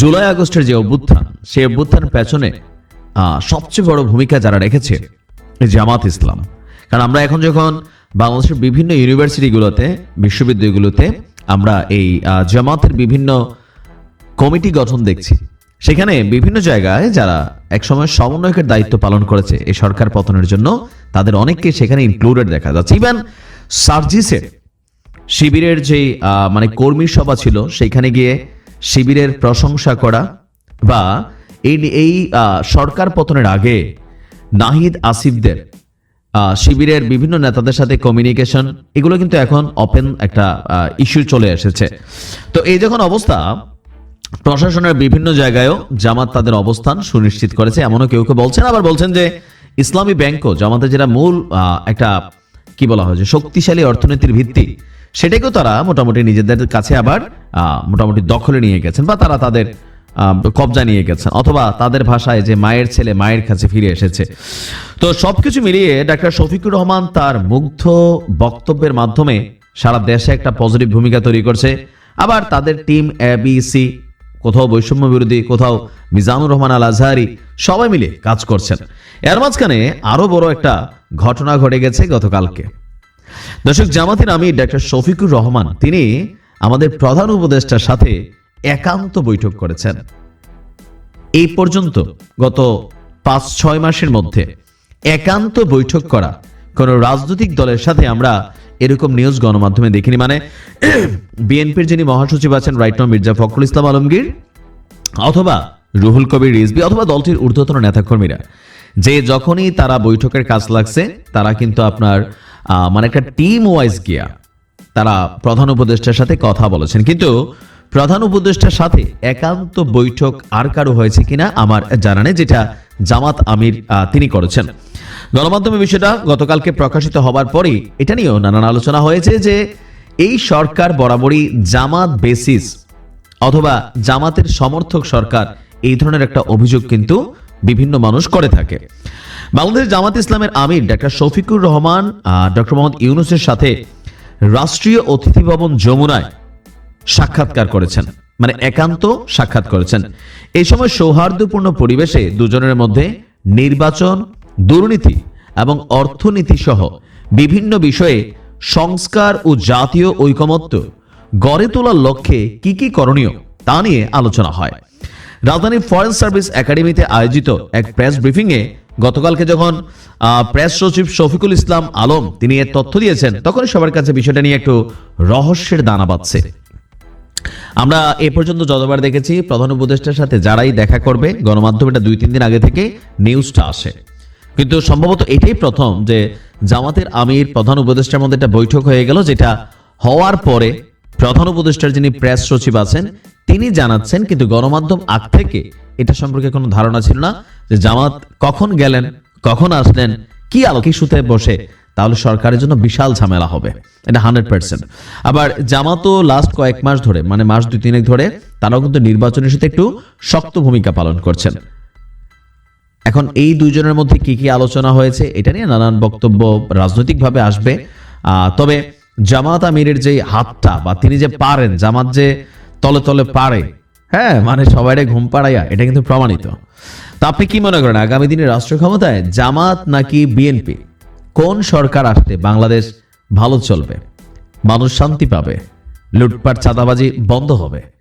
জুলাই আগস্টের যে অভ্যুত্থান, সেই অভ্যুত্থানের পেছনে সবচেয়ে বড় ভূমিকা যারা রেখেছে জামাত ইসলাম। কারণ আমরা এখন যখন বাংলাদেশের বিভিন্ন ইউনিভার্সিটিগুলোতে, বিশ্ববিদ্যালয়গুলোতে আমরা এই জামাতের বিভিন্ন কমিটি গঠন দেখছি, সেখানে বিভিন্ন জায়গায় যারা একসময় সমন্বয়কের দায়িত্ব পালন করেছে এই সরকার পতনের জন্য, তাদের অনেককে সেখানে ইনক্লুডেড দেখা যাচ্ছে। ইভেন সার্জিসের শিবিরের যে মানে কর্মী সভা ছিল, সেখানে গিয়ে শিবিরের প্রশংসা করা বা এই এই সরকার পতনের আগে নাহিদ আসিফদের শিবিরের বিভিন্ন নেতাদের সাথে কমিউনিকেশন এগুলো কিন্তু এখন ওপেন একটা ইস্যু চলে এসেছে। তো এই যখন অবস্থা, প্রশাসনের বিভিন্ন জায়গায়ও জামাত তাদের অবস্থান সুনিশ্চিত করেছে, এমনও কেউ কেউ বলছেন। আবার বলছেন যে ইসলামী ব্যাংকও জামাতের যেটা মূল একটা, কি বলা হয় যে শক্তিশালী অর্থনীতির ভিত্তি সেটাকেও তারা মোটামুটি নিজেদের কাছে আবার মোটামুটি দখলে নিয়ে গেছেন বা তারা তাদের কবজা নিয়ে গেছেন অথবা তাদের ভাষায় যে মায়ের ছেলে মায়ের কাছে ফিরে এসেছে। তো সবকিছু মিলিয়ে ডাক্তার শফিকুর রহমান তার মুগ্ধ বক্তব্যের মাধ্যমে সারা দেশে একটা পজিটিভ ভূমিকা তৈরি করছে। আবার তাদের টিম এবিসি কোথাও বৈষম্য বিরোধী, কোথাও মিজানুর রহমান আল আজহারি সবাই মিলে কাজ করছেন। এর মাঝখানে আরও বড় একটা ঘটনা ঘটে গেছে গতকালকে। দর্শক, জামাতের আমি ডাক্তার শফিকুর রহমান, তিনি আমাদের প্রধান উপদেষ্টার সাথে একান্ত বৈঠক করেছেন। এই পর্যন্ত গত পাঁচ, ছয় মাসের মধ্যে একান্ত বৈঠক করা কোন রাজনৈতিক দলের সাথে আমরা এরকম নিউজ গণমাধ্যমে দেখিনি। মানে বিএনপির যিনি মহাসচিব আছেন রাইট নাম মির্জা ফখরুল ইসলাম আলমগীর অথবা রুহুল কবির রিজবি অথবা দলটির ঊর্ধ্বতন নেতাকর্মীরা, যে যখনই তারা বৈঠকের কাজ লাগছে, তারা কিন্তু আপনার মানে একটা টিম ওয়াইজ গিয়া তারা প্রধান উপদেষ্টার সাথে কথা বলেছেন। কিন্তু প্রধান উপদেষ্টার সাথে একান্ত বৈঠক আর কারও হয়েছে কিনা আমার জানা নেই, যেটা জামাত আমির তিনি করেছেন। গণমাধ্যমে বিষয়টা গতকালকে প্রকাশিত হবার পরেই এটা নিয়েও নানান আলোচনা হয়েছে যে এই সরকার বরাবরই জামাত বেসিস অথবা জামাতের সমর্থক সরকার এই ধরনের একটা অভিযোগ কিন্তু বিভিন্ন মানুষ করে থাকে। বাংলাদেশ জামাত ইসলামের আমির ডাক্তার শফিকুর রহমান ডক্টর মোহাম্মদ ইউনুসের সাথে রাষ্ট্রীয় অতিথি ভবন যমুনায় সাক্ষাৎকার করেছেন। মানে একান্ত সাক্ষাৎ করেছেন। এই সময় সৌহার্দ্যপূর্ণ পরিবেশে দুজনের মধ্যে নির্বাচন, দুর্নীতি এবং অর্থনীতি সহ বিভিন্ন বিষয়ে সংস্কার ও জাতীয় ঐকমত্য গড়ে তোলার লক্ষ্যে কি কি করণীয় তা নিয়ে আলোচনা হয়। রাজধানী ফরেন সার্ভিস একাডেমিতে আয়োজিত এক প্রেস ব্রিফিংয়ে গতকালকে যখন প্রেস সচিব শফিকুল ইসলাম আলম তিনি এর তথ্য দিয়েছেন তখন সবার কাছে বিষয়টা নিয়ে একটু রহস্যের দানা বাঁধছে। আমরা এ পর্যন্ত যতবার দেখেছি, প্রধান উপদেষ্টার সাথে যারাই দেখা করবে গণমাধ্যমে এটা দুই তিন দিন আগে থেকে নিউজটা আসে। কিন্তু সম্ভবত এটাই প্রথম যে জামাতের আমির প্রধান উপদেষ্টার মধ্যে একটা বৈঠক হয়ে গেল, যেটা হওয়ার পরে প্রধান উপদেষ্টার যিনি প্রেস সচিব আছেন, তিনি জানাচ্ছেন কিন্তু গণমাধ্যম আগ থেকে এটা সম্পর্কে কোনো ধারণা ছিল না যে জামাত কখন গেলেন, কখন আসলেন, কি আলোক সুতে বসে, তাহলে সরকারের জন্য বিশাল ঝামেলা হবে। এটা হান্ড্রেড পার্সেন্ট। আবার জামাতও লাস্ট কয়েক মাস ধরে মানে মাস দুই তিনেক ধরে, তারাও কিন্তু নির্বাচনের সাথে একটু শক্ত ভূমিকা পালন করছেন। এখন এই দুইজনের মধ্যে কি কি আলোচনা হয়েছে, এটা নিয়ে নানান বক্তব্য রাজনৈতিকভাবে আসবে। তবে জামাত আমিরের যে হাতটা বা তিনি যে পারেন, জামাত যে তলে তলে পারে হ্যাঁ মানে সবাই ঘুম পাড়াইয়া, এটা কিন্তু প্রমাণিত। তা আপনি কি মনে করেন, আগামী দিনে রাষ্ট্র ক্ষমতায় জামাত নাকি বিএনপি? কোন সরকার আসলে বাংলাদেশ ভালো চলবে? মানুষ শান্তি পাবে, লুটপাট, চাঁদাবাজি বন্ধ হবে।